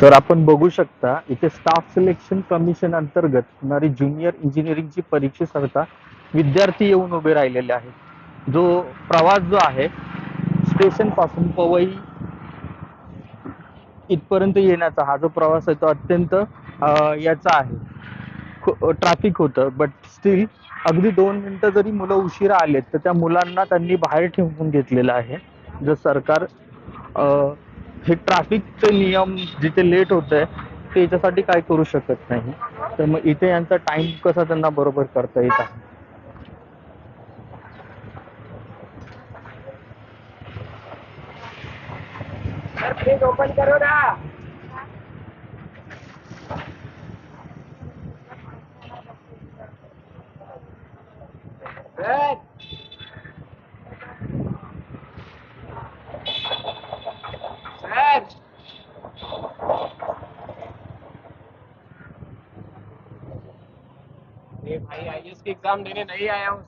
तर आपण बघू शकता इथे स्टाफ सिलेक्शन कमिशन अंतर्गत होणारी ज्युनियर इंजिनिअरिंगची परीक्षेकरता विद्यार्थी येऊन उभे राहिलेले आहेत. जो प्रवास जो आहे स्टेशनपासून पवई इथपर्यंत येण्याचा हा जो प्रवास आहे तो अत्यंत याचा आहे. हो, ट्रॅफिक होतं. बट स्टील अगदी दोन मिनिटं जरी मुलं उशिरा आलेत तर त्या मुलांना त्यांनी बाहेर ठेवून घेतलेलं आहे. जर सरकार हे ट्रॅफिकचे नियम जिथे लेट होत आहे ते याच्यासाठी काय करू शकत नाही. तर मग इथे यांचा टाइम कसा त्यांना बरोबर करता येत आहे? ओपन करो ना. भाई आईएएस की एग्जाम देने नहीं आया हूँ।